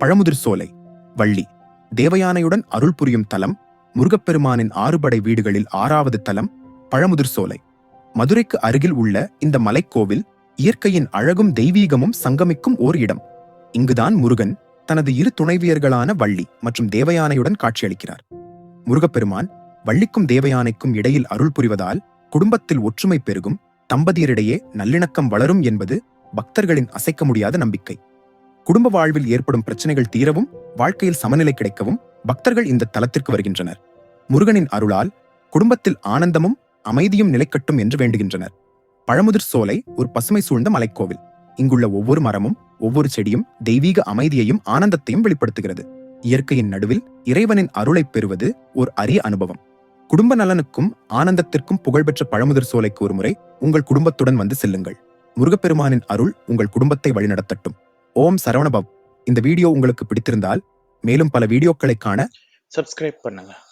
பழமுதிர் சோலை வள்ளி தேவயானையுடன் அருள் புரியும் தலம் முருகப்பெருமானின் ஆறுபடை வீடுகளில் ஆறாவது தலம் பழமுதிர் சோலை. மதுரைக்கு அருகில் உள்ள இந்த மலைக்கோவில் இயற்கையின் அழகும் தெய்வீகமும் சங்கமிக்கும் ஓர் இடம். இங்குதான் முருகன் தனது இரு துணைவியர்களான வள்ளி மற்றும் தேவயானையுடன் காட்சியளிக்கிறார். முருகப்பெருமான் வள்ளிக்கும் தேவயானைக்கும் இடையில் அருள் புரிவதால் குடும்பத்தில் ஒற்றுமை பெருகும் தம்பதியரிடையே நல்லிணக்கம் வளரும் என்பது பக்தர்களின் அசைக்க முடியாத நம்பிக்கை. குடும்ப வாழ்வில் ஏற்படும் பிரச்சனைகள் தீரவும் வாழ்க்கையில் சமநிலை கிடைக்கவும் பக்தர்கள் இந்த தலத்திற்கு வருகின்றனர். முருகனின் அருளால் குடும்பத்தில் ஆனந்தமும் அமைதியும் நிலைக்கட்டும் என்று வேண்டுகின்றனர். பழமுதிர் சோலை ஒரு பசுமை சூழ்ந்த மலைக்கோவில். இங்குள்ள ஒவ்வொரு மரமும் ஒவ்வொரு செடியும் தெய்வீக அமைதியையும் ஆனந்தத்தையும் வெளிப்படுத்துகிறது. இயற்கையின் நடுவில் இறைவனின் அருளைப் பெறுவது ஒரு அரிய அனுபவம். குடும்ப நலனுக்கும் ஆனந்தத்திற்கும் புகழ்பெற்ற பழமுதிர் சோலைக்கு ஒருமுறை உங்கள் குடும்பத்துடன் வந்து செல்லுங்கள். முருகப்பெருமானின் அருள் உங்கள் குடும்பத்தை வழிநடத்தட்டும். ஓம் சரவணபவ். இந்த வீடியோ உங்களுக்கு பிடித்திருந்தால் மேலும் பல வீடியோக்களை காண சப்ஸ்கிரைப் பண்ணுங்க.